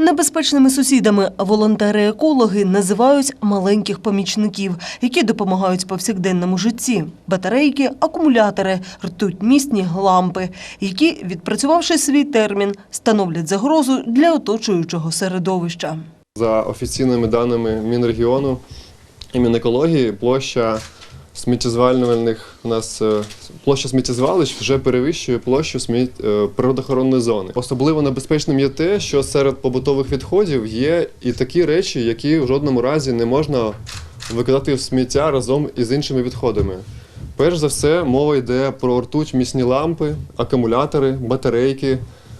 Небезпечними сусідами волонтери-екологи називають маленьких помічників, які допомагають повсякденному житті. Батарейки, акумулятори, ртутьмісні лампи, які, відпрацювавши свій термін, становлять загрозу для оточуючого середовища. За офіційними даними Мінрегіону і Мінекології, площа сміттєзвалювальних у нас е, площа сміттєзвалищ вже перевищує площу сміт... е, природоохоронної зони. Особливо небезпечним є те, що серед побутових відходів є і такі речі, які в жодному разі не можна викидати в сміття разом із іншими відходами. Перш за все, мова йде про ртуть місні лампи, акумулятори, батарейки,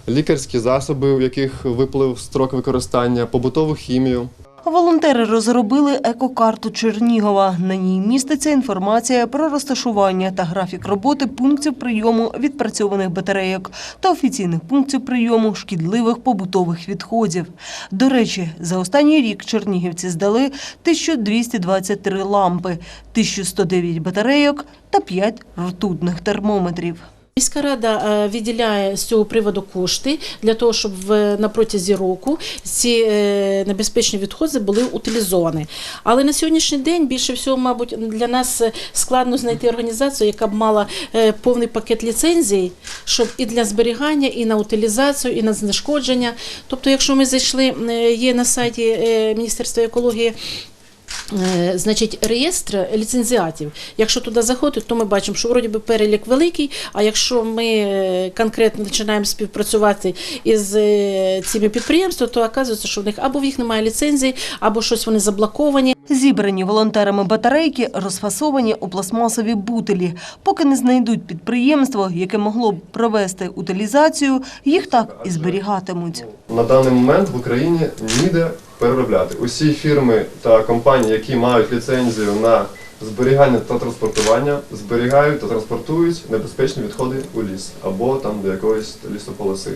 лікарські засоби, в яких виплив строк використання, побутову хімію. Волонтери розробили екокарту Чернігова. На ній міститься інформація про розташування та графік роботи пунктів прийому відпрацьованих батарейок та офіційних пунктів прийому шкідливих побутових відходів. До речі, за останній рік чернігівці здали 1223 лампи, 1109 батарейок та 5 ртутних термометрів. Міська рада е, виділяє з цього приводу кошти для того, щоб на протязі року ці е, небезпечні відходи були утилізовані. Але на сьогоднішній день більше всього, мабуть, для нас е, складно знайти організацію, яка б мала повний пакет ліцензій, щоб і для зберігання, і на утилізацію, і на знешкодження. Тобто, якщо ми зайшли, є на сайті Міністерства екології. Е, Значить, реєстр ліцензіатів. Якщо туди заходити, то ми бачимо, що вроді би перелік великий. А якщо ми е, конкретно починаємо співпрацювати із е, цими підприємствами, то оказується, що в них або в їх немає ліцензії, або щось вони заблоковані. Зібрані волонтерами батарейки розфасовані у пластмасові бутилі. Поки не знайдуть підприємство, яке могло б провести утилізацію, їх так і зберігатимуть. На даний момент в Україні ніде переробляти. Усі фірми та компанії, які мають ліцензію на зберігання та транспортування, зберігають та транспортують небезпечні відходи у ліс або там до якоїсь лісополоси.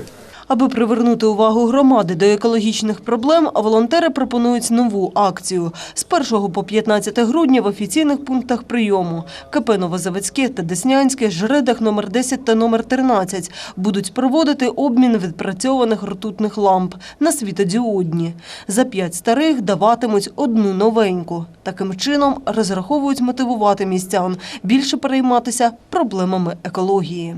Аби привернути увагу громади до екологічних проблем, волонтери пропонують нову акцію з 1 по 15 грудня в офіційних пунктах прийому КП Новозаводське та Деснянське, Жредах номер 10 та номер 13 будуть проводити обмін відпрацьованих ртутних ламп на світодіодні. За п'ять старих даватимуть одну новеньку. Таким чином розраховують мотивувати містян більше перейматися проблемами екології.